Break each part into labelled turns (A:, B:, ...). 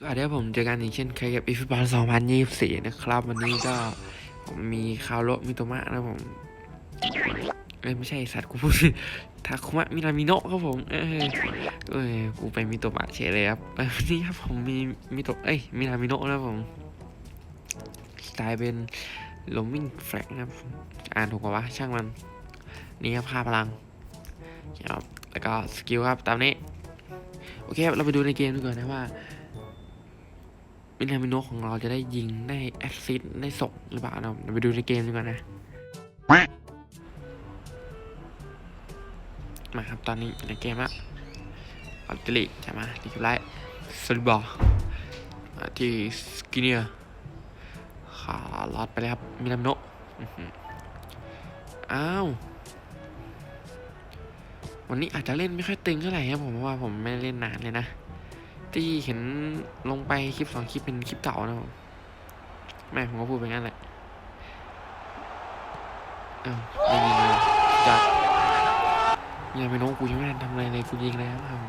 A: สวัสดีครับผมเจอกันอีกเช่นเคยกับอีฟบอล2024 นะครับ วันนี้ก็ผมมีคาโรมิโตมะนะผมเอ้ยไม่ใช่สัตว์กูพูดทาคุมะมิรามิโนะครับผม เอ้ยเอ้ยกูไปมิโตมะเฉยเลยครับวันนี้ครับผมมีมิโตเอ้ยมิรามิโนะครับผมสไตล์เป็นลมมิ่งแฟลกนะครับ อ่านถูกกว่าวะช่างมันนี่ครับค่าพลังครับแล้วก็สกิลครับตามนี้ โอเคครับเราไปดูในเกมดูก่อนนะว่า มินามิโนะของเราจะได้ยิงได้แอคซิสได้ส่งหรือเปล่าเดี๋ยวไปดูในเกมดีกว่านะ มาครับตอนนี้ในเกมละอัลติลิจะมาดีกับไลท์สลิบอมาที่สกินเนียขาลอดไปเลยครับมินามิโนะอ้าววันนี้อาจจะเล่นไม่ค่อยตึงเท่าไหร่ครับผมเพราะว่าผมไม่เล่นนานเลยนะ ที่เห็นลงไปคลิปสองคลิปเป็นคลิปเก่านะผมแม่ผมก็พูดไปงั้นแหละเอ้าไม่ยิงเลยจัดยังไม่น้องกูยังไม่ทันทำอะไรเลยกูยิงแล้วครับ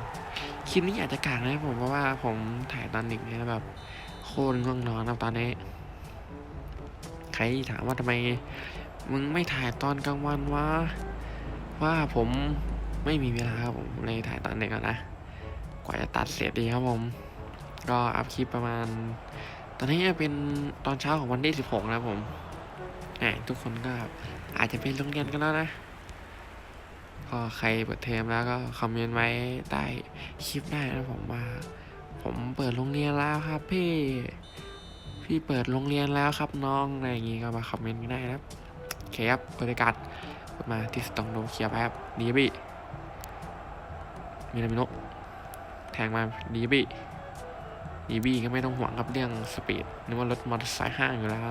A: คลิปนี้อาจจะกากนะผมเพราะว่าผมถ่ายตอนดึกเนี่ยแบบโคตรง่วงนอนนะตอนนี้ ใครถามว่าทำไม มึงไม่ถ่ายตอนกลางวันวะว่าผมไม่มีเวลาครับผมเลยถ่ายตอนดึกอะนะ กว่าจะตัดเสร็จดีครับผม ก็อัพคลิปประมาณ ตอนนี้เป็นตอนเช้าของวันที่16นะครับผมแหมทุกคนก็อาจจะเป็นโรงเรียนกันแล้วนะก็ใครเปิดเทอมแล้วก็คอมเมนต์ไว้ใต้คลิปได้นะผมว่า ผมเปิดโรงเรียนแล้วครับพี่ พี่เปิดโรงเรียนแล้วครับน้องอะไรอย่างงี้ก็มาคอมเมนต์กันได้นะครับโอเคครับบริการกดมาที่สตองโดเคียร์ไปครับดีบี้มีนามิโนะ ทงมาดีบี้ดีบี้ก็ไม่ต้องห่วงครับเรื่องสปีดนึกว่ารถมอเตอร์ไซค์ห้างอยู่แล้ว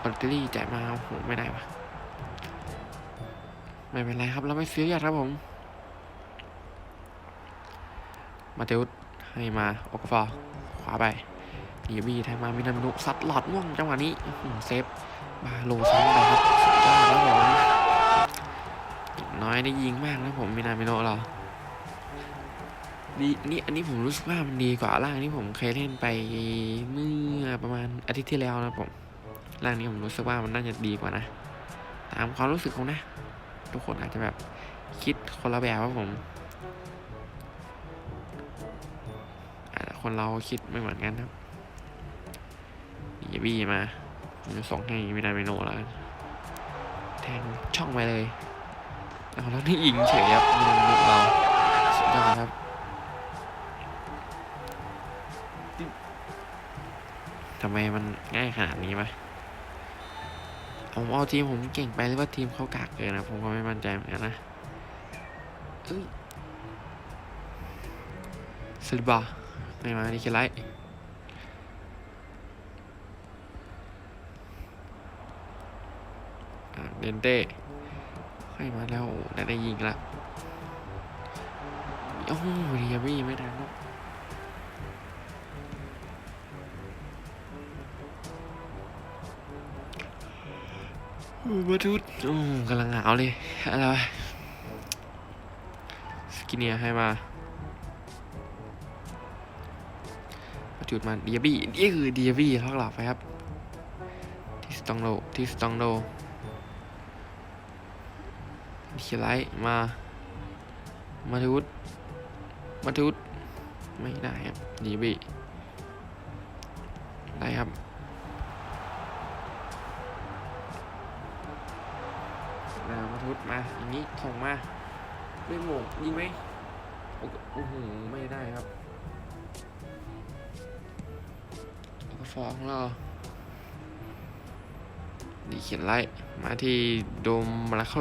A: แบตเตอรี่จ่ายมาโอ้โหไม่ได้ปะไม่เป็นไรครับเราไม่ซื้อยัดครับผม มาเตอุสให้มาโอกฟอร์ขวาไปดีบี้แทงมามินามินุซัดหลอดม่วงจังหวะนี้เซฟบาโลซ้ำไปครับสุดยอดแล้วผมน้อยได้ยิงมากนะผมมินามิโนเรา ดีนี่อันนี้ผมรู้สึกว่ามันดีกว่าร่างที่ผมเคยเล่นไปเมื่อประมาณอาทิตย์ที่แล้วนะผมร่างนี้ผมรู้สึกว่ามันน่าจะดีกว่านะ ตามความรู้สึกของนะ ทุกคนอาจจะแบบคิดคนละแบบว่าผมอาจจะคนเราคิดไม่เหมือนกันครับบีบี้มาผมจะส่งให้มินาเมโนแล้วแทงช่องไปเลยเอาแล้วนี่ยิงเฉยครับมินาเมโนเราสุดยอดครับ ทำไมมันง่ายขนาดนี้ไหมผมเอาทีมผมเก่งไปหรือว่าทีมเขากากเกินนะผมก็ไม่มั่นใจเหมือนกันนะเอ้ยสลิบาไม่มานี่คือไรเดนเต้ให้มาแล้วได้ได้ยิงละโอ้โหเรียบี้ไม่ทันแล้วอู้ มาทุดอู้กำลังหนาวเลย อะไรวะสกินเนียให้มามาจุดมาเดียบี้นี่คือเดียบี้ทอกหลับไปครับ ที่สตองโลที่สตองโลที่ไลท์มา มาทุดมาทุดไม่ได้ครับเดียบี้ได้ครับ นามาทุดมาอย่างนี้ส่งมาเล่โหมงยิงไหมโอ้โหไม่ได้ครับแล้วก็ฟอของเราดีเขียนไล่มาที่โดมมาราโค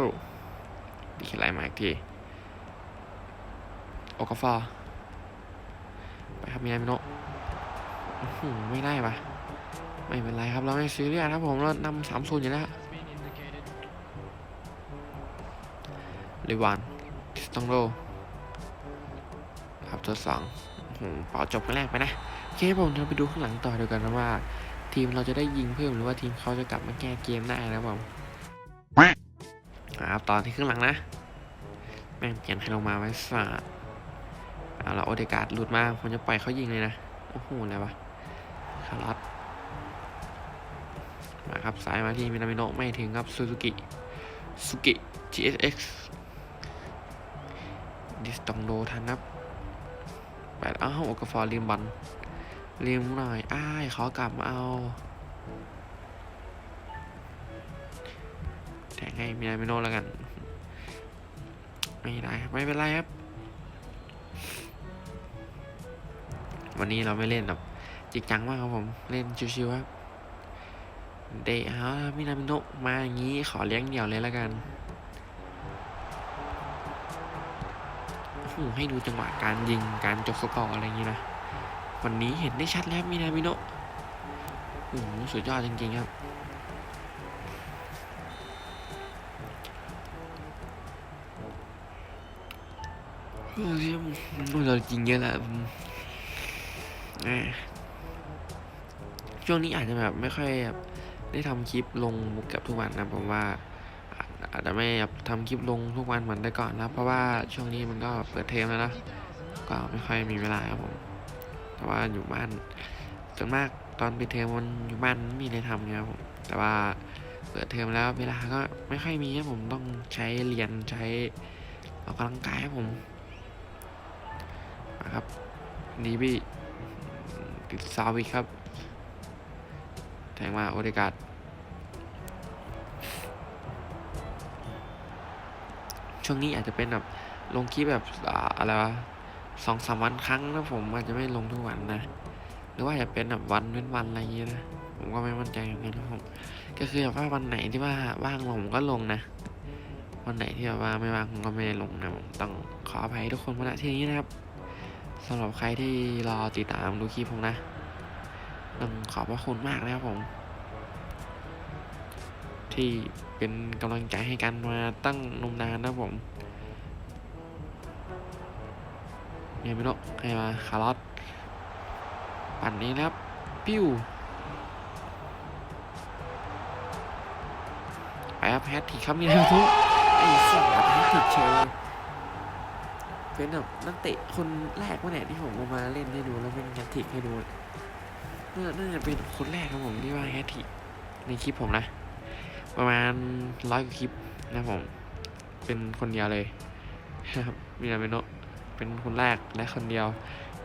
A: ดีเขียนไล่มาอีกทีโอกาฟอไปครับมีนามิโนะอื้อหือไม่ได้ปะไม่เป็นไรครับเราไม่ซีเรียสครับผมเรานำสามศูนย์อยู่แล้ว ลิวันสตองโรครับตัวสองโอ้โหเป่าจบกันแรกไปนะโอเคผมจะไปดูข้างหลังต่อเดียวกันนะว่า ทีมเราจะได้ยิงเพิ่มหรือว่าทีมเขาจะกลับมาแก้เกมได้นะครับผมครับตอนที่ข้างหลังนะ แม่งเปลี่ยนให้ลงมาไว้สาดเอาละโอเดการ์ดหลุดมาผมจะปล่อยเขายิงเลยนะโอ้โหอะไรวะคาร์ลสมาครับสายมาที่มินามิโนะไม่ถึงครับซูซูกิซูกิ GSX ดิสตองโดทันครับไปแล้วอ้าวโอกาฟอร์ลิมบอลลิมหน่อย อ้ายขอกลับมาเอาแทงให้มินามิโนแล้วกัน ไม่ได้ไม่เป็นไรครับ วันนี้เราไม่เล่นแบบจริงจังมากครับผม เล่นชิวๆครับเดะฮะมินามิโนมาอย่างนี้ขอเลี้ยงเดี่ยวเลยแล้วกัน โอ้ให้ดูจังหวะการยิงการจบสกอร์อะไรอย่างนี้นะ วันนี้เห็นได้ชัดแล้วมินามิโนะโอ้โหสุดยอดจริงๆครับโอ้ยมันเราจริงเยอะแหละช่วงนี้อาจจะแบบไม่ค่อยแบบได้ทำคลิปลงกับทุกวันนะผมว่า อาจจะไม่ทำคลิปลงทุกวันเหมือนแต่ก่อนนะ เพราะว่าช่วงนี้มันก็เปิดเทอมแล้วนะ ก็ไม่ค่อยมีเวลาครับผม แต่ว่าอยู่บ้านส่วนมากตอนปิดเทอมมันอยู่บ้านไม่มีอะไรทำไงครับผม แต่ว่าเปิดเทอมแล้วเวลาก็ไม่ค่อยมีครับผมต้องใช้เรียนใช้ออกกำลังกายครับผมนะครับดีบี้ติดซาวิกครับ แทงมาโอเดการ์ด ช่วงนี้อาจจะเป็นแบบลงคลิปแบบอะไรวะสองสามวันครั้งนะผมอาจจะไม่ลงทุกวันนะ หรือว่าจะเป็นแบบวันเว้นวันอะไรอย่างเงี้ยนะ ผมก็ไม่มั่นใจเหมือนกันนะผม ก็คือแบบว่าวันไหนที่ว่าว่างลงผมก็ลงนะ วันไหนที่แบบว่าไม่ว่างผมก็ไม่ได้ลงนะผมต้องขออภัยทุกคนมาณที่นี้นะครับสำหรับใครที่รอติดตามดูคลิปผมนะต้องขอบพระคุณมากนะครับผม ที่เป็นกำลังใจให้กันมาตั้งนมนานนะผมเนี่ยไม่รู้ให้มาคาร์ลอสปั่นนี้นะครับปิ้วไปครับแฮตติครับนี่นะทุกไอ้สัตว์แฮตติเชยเป็นแบบนักเตะคนแรกวะเนี่ยที่ผมเอามาเล่นให้ดูแล้วเป็นแฮตทริกให้ดูน่าน่าจะเป็นคนแรกครับผมที่ว่าแฮตทริกในคลิปผมนะ ประมาณร้อยกว่าคลิปนะผม เป็นคนเดียวเลยนะครับมีนาเมโนะเป็นคนแรกและคนเดียว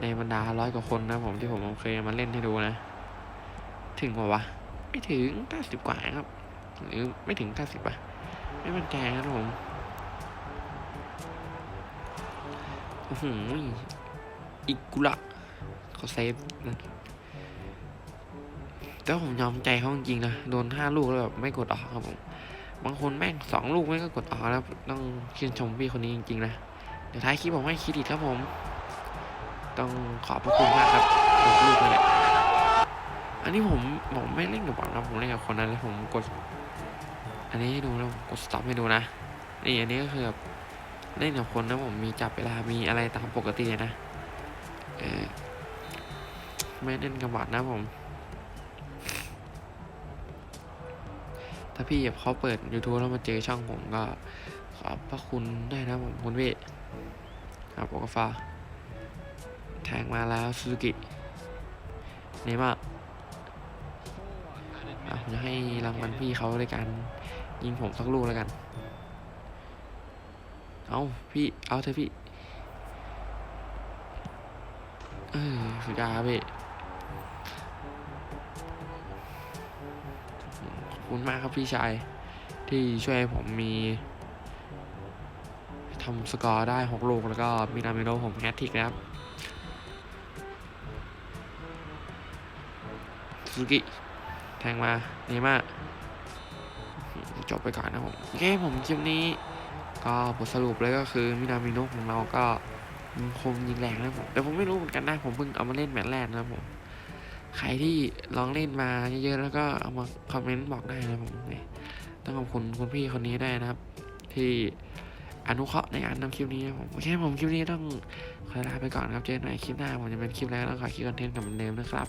A: ในบรรดาร้อยกว่าคนนะผมที่ผมเคยมาเล่นให้ดูนะ ถึงป่าวะ ไม่ถึงเก้าสิบกว่าครับ หรือไม่ถึงเก้าสิบอะไม่มั่นใจครับผมอื้อออิกุระเขาเซฟนะ แต่ว่าผมยอมใจเขาจริงนะ โดนห้าลูกแล้วแบบไม่กดออกครับผม บางคนแม่งสองลูกไม่ก็กดออกแล้วต้องชื่นชมพี่คนนี้จริงๆนะ เดี๋ยวท้ายคลิปผมให้ครดิตครับผม ต้องขอบพระคุณมากครับหกลูกนั่นแหละอันนี้ผมผมไม่เล่นกับบอลนะผมเล่นกับคนนั้นแล้วผมกด อันนี้ให้ดูนะผมกดสต็อปให้ดูนะ นี่อันนี้ก็คือแบบเล่นกับคนนะผมมีจับเวลา มีอะไรตามปกติเลยนะ เออไม่เล่นกับบอทนะผม ถ้าพี่เขาเปิด YouTube แล้วมาเจอช่องผมก็ขอบพระคุณด้วยนะผมคุณพี่ครับโอกาฟาแทงมาแล้วซูซูกิเนม่าอะผมจะให้รางวัลพี่เขาด้วยการยิงผมสักลูกแล้วกัน เอาพี่ เอาเถอะพี่ เออสุดยอดพี่ คุณมากครับพี่ชาย ที่ช่วยให้ผมมีทำสกอร์ได้หกลูก แล้วก็มีนามิโนผมแฮตทิกนะครับซูกิแทงมาเนม่าจบไปก่อนนะผมโอเคผมคลิปนี้ ก็บทสรุปเลยก็คือมินามิโนของเราก็ยิงคมยิงแรงนะผมแต่ผมไม่รู้เหมือนกันนะ ผมเพิ่งเอามาเล่นแมตช์แรกนะผม ใครที่ลองเล่นมาเยอะๆแล้วก็เอามาคอมเมนต์บอกได้นะผมเนี่ยต้องขอบคุณคุณพี่คนนี้ได้นะครับ ที่อนุเคราะห์ในการทำคลิปนี้ผมโอเคผมคลิปนี้ต้องขอลาไปก่อนครับเจอกันใหม่คลิปหน้าผมจะเป็นคลิปแรกแล้วขอคลิปคอนเทนต์กับเหมือนเดิมนะครับ